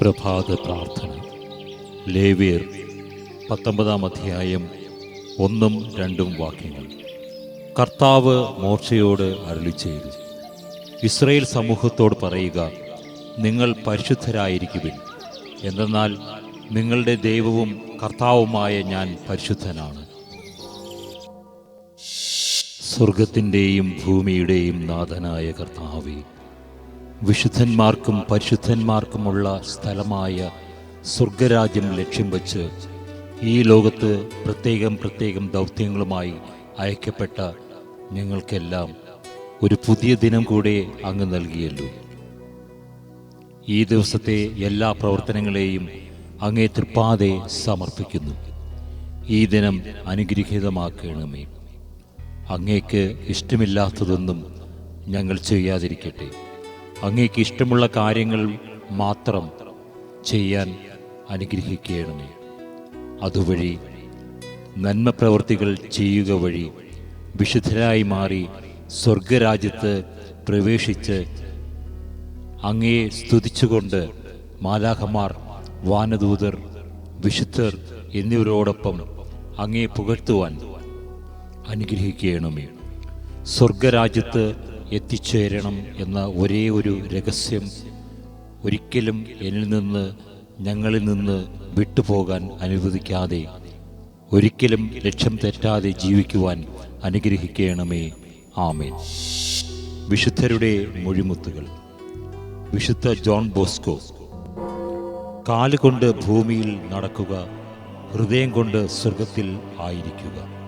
പ്രഭാത പ്രാർത്ഥന. ലേവിയർ പത്തൊമ്പതാം അധ്യായം ഒന്നും രണ്ടും വാക്യങ്ങൾ. കർത്താവ് മോർച്ചയോട് അരുളി ചെയ്തു ഇസ്രയേൽ സമൂഹത്തോട് പറയുക നിങ്ങൾ പരിശുദ്ധരായിരിക്കുവിൻ. എന്തെന്നാൽ നിങ്ങളുടെ ദൈവവും കർത്താവുമായ ഞാൻ പരിശുദ്ധനാണ്. സ്വർഗത്തിന്റെയും ഭൂമിയുടെയും നാഥനായ കർത്താവേ വിശുദ്ധന്മാർക്കും പരിശുദ്ധന്മാർക്കുമുള്ള സ്ഥലമായ സ്വർഗരാജ്യം ലക്ഷ്യം വച്ച് ഈ ലോകത്ത് പ്രത്യേകം പ്രത്യേകം ദൗത്യങ്ങളുമായി അയക്കപ്പെട്ട ഞങ്ങൾക്കെല്ലാം ഒരു പുതിയ ദിനം കൂടെ അങ്ങ് നൽകിയല്ലോ. ഈ ദിവസത്തെ എല്ലാ പ്രവർത്തനങ്ങളെയും അങ്ങേ തൃപ്പാതെ സമർപ്പിക്കുന്നു. ഈ ദിനം അനുഗ്രഹീതമാക്കണമേ. അങ്ങേക്ക് ഇഷ്ടമില്ലാത്തതൊന്നും ഞങ്ങൾ ചെയ്യാതിരിക്കട്ടെ. അങ്ങേക്ക് ഇഷ്ടമുള്ള കാര്യങ്ങൾ മാത്രം ചെയ്യാൻ അനുഗ്രഹിക്കുകയാണ് അതുവഴി നന്മ പ്രവൃത്തികൾ ചെയ്യുക വഴി വിശുദ്ധരായി മാറി സ്വർഗരാജ്യത്ത് പ്രവേശിച്ച് അങ്ങയെ സ്തുതിച്ചുകൊണ്ട് മാലാഖമാർ വാനദൂതർ വിശുദ്ധർ എന്നിവരോടൊപ്പം അങ്ങയെ പുകഴ്ത്തുവാൻ അനുഗ്രഹിക്കണമേ. സ്വർഗരാജ്യത്ത് എത്തിച്ചേരണം എന്ന ഒരേ ഒരു രഹസ്യം ഒരിക്കലും എന്നിൽ നിന്ന് ഞങ്ങളിൽ നിന്ന് വിട്ടുപോകാൻ അനുവദിക്കാതെ ഒരിക്കലും ലക്ഷ്യം തെറ്റാതെ ജീവിക്കുവാൻ അനുഗ്രഹിക്കണമേ. ആമേൻ. വിശുദ്ധരുടെ മൊഴിമുത്തുകൾ. വിശുദ്ധ ജോൺ ബോസ്കോ കാലുകൊണ്ട് ഭൂമിയിൽ നടക്കുക ഹൃദയം കൊണ്ട് സ്വർഗത്തിൽ ആയിരിക്കുക.